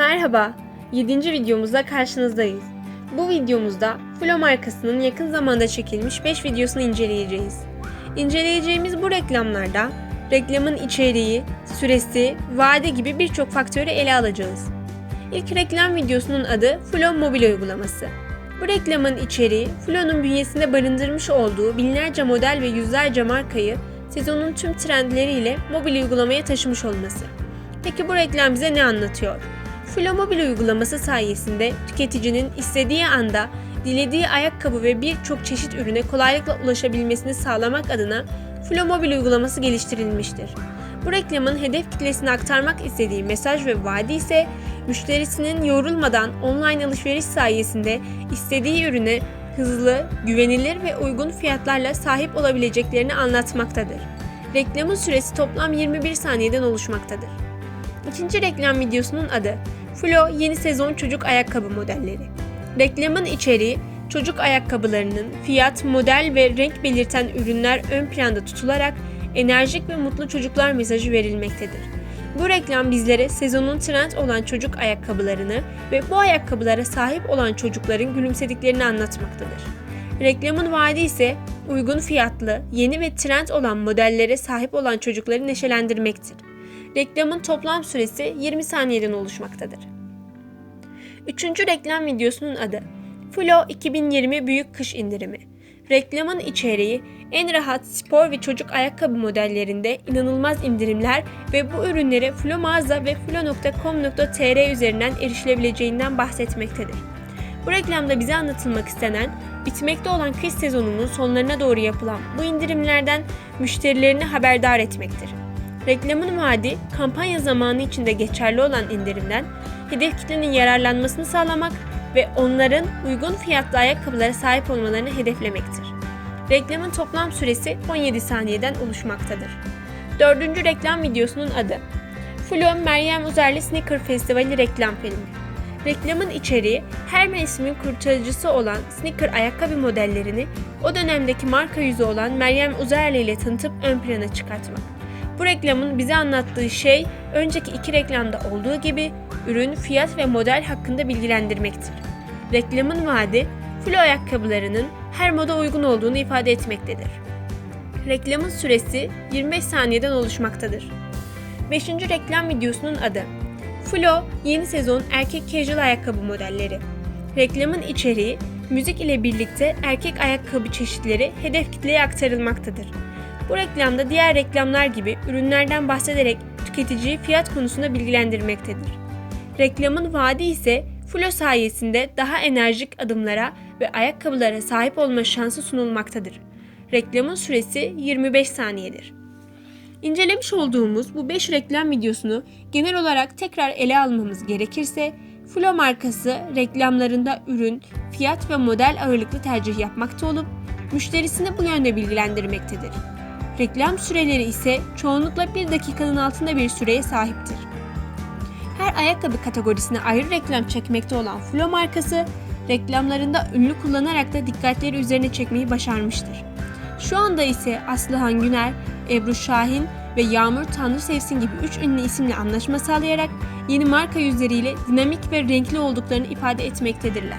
Merhaba, 7. videomuzda karşınızdayız. Bu videomuzda Flo markasının yakın zamanda çekilmiş 5 videosunu inceleyeceğiz. İnceleyeceğimiz bu reklamlarda reklamın içeriği, süresi, vade gibi birçok faktörü ele alacağız. İlk reklam videosunun adı Flo mobil uygulaması. Bu reklamın içeriği, Flo'nun bünyesinde barındırmış olduğu binlerce model ve yüzlerce markayı sezonun tüm trendleriyle mobil uygulamaya taşımış olması. Peki bu reklam bize ne anlatıyor? Flo mobil uygulaması sayesinde tüketicinin istediği anda dilediği ayakkabı ve birçok çeşit ürüne kolaylıkla ulaşabilmesini sağlamak adına Flo mobil uygulaması geliştirilmiştir. Bu reklamın hedef kitlesine aktarmak istediği mesaj ve vaadi ise müşterisinin yorulmadan online alışveriş sayesinde istediği ürüne hızlı, güvenilir ve uygun fiyatlarla sahip olabileceklerini anlatmaktadır. Reklamın süresi toplam 21 saniyeden oluşmaktadır. İkinci reklam videosunun adı Flo yeni sezon çocuk ayakkabı modelleri. Reklamın içeriği çocuk ayakkabılarının fiyat, model ve renk belirten ürünler ön planda tutularak enerjik ve mutlu çocuklar mesajı verilmektedir. Bu reklam bizlere sezonun trend olan çocuk ayakkabılarını ve bu ayakkabılara sahip olan çocukların gülümsediklerini anlatmaktadır. Reklamın vaadi ise uygun fiyatlı, yeni ve trend olan modellere sahip olan çocukları neşelendirmektir. Reklamın toplam süresi 20 saniyeden oluşmaktadır. Üçüncü reklam videosunun adı Flo 2020 Büyük Kış İndirimi. Reklamın içeriği en rahat spor ve çocuk ayakkabı modellerinde inanılmaz indirimler ve bu ürünlere Flo mağaza ve flo.com.tr üzerinden erişilebileceğinden bahsetmektedir. Bu reklamda bize anlatılmak istenen, bitmekte olan kış sezonunun sonlarına doğru yapılan bu indirimlerden müşterilerini haberdar etmektir. Reklamın vaadi kampanya zamanı içinde geçerli olan indirimden hedef kitlenin yararlanmasını sağlamak ve onların uygun fiyatlı ayakkabılara sahip olmalarını hedeflemektir. Reklamın toplam süresi 17 saniyeden oluşmaktadır. Dördüncü reklam videosunun adı Flo Meryem Uzerli Sneaker Festivali reklam filmi. Reklamın içeriği her mevsimin kurtarıcısı olan sneaker ayakkabı modellerini o dönemdeki marka yüzü olan Meryem Uzerli ile tanıtıp ön plana çıkartmak. Bu reklamın bize anlattığı şey önceki iki reklamda olduğu gibi ürün, fiyat ve model hakkında bilgilendirmektir. Reklamın vaadi Flo ayakkabılarının her moda uygun olduğunu ifade etmektedir. Reklamın süresi 25 saniyeden oluşmaktadır. 5. reklam videosunun adı Flo yeni sezon erkek casual ayakkabı modelleri. Reklamın içeriği müzik ile birlikte erkek ayakkabı çeşitleri hedef kitleye aktarılmaktadır. Bu reklamda diğer reklamlar gibi ürünlerden bahsederek tüketiciyi fiyat konusunda bilgilendirmektedir. Reklamın vaadi ise Flo sayesinde daha enerjik adımlara ve ayakkabılara sahip olma şansı sunulmaktadır. Reklamın süresi 25 saniyedir. İncelemiş olduğumuz bu 5 reklam videosunu genel olarak tekrar ele almamız gerekirse, Flo markası reklamlarında ürün, fiyat ve model ağırlıklı tercih yapmakta olup, müşterisini bu yönde bilgilendirmektedir. Reklam süreleri ise çoğunlukla 1 dakikanın altında bir süreye sahiptir. Her ayakkabı kategorisine ayrı reklam çekmekte olan Flo markası, reklamlarında ünlü kullanarak da dikkatleri üzerine çekmeyi başarmıştır. Şu anda ise Aslıhan Güner, Ebru Şahin ve Yağmur Tanrı Sevsin gibi 3 ünlü isimle anlaşma sağlayarak yeni marka yüzleriyle dinamik ve renkli olduklarını ifade etmektedirler.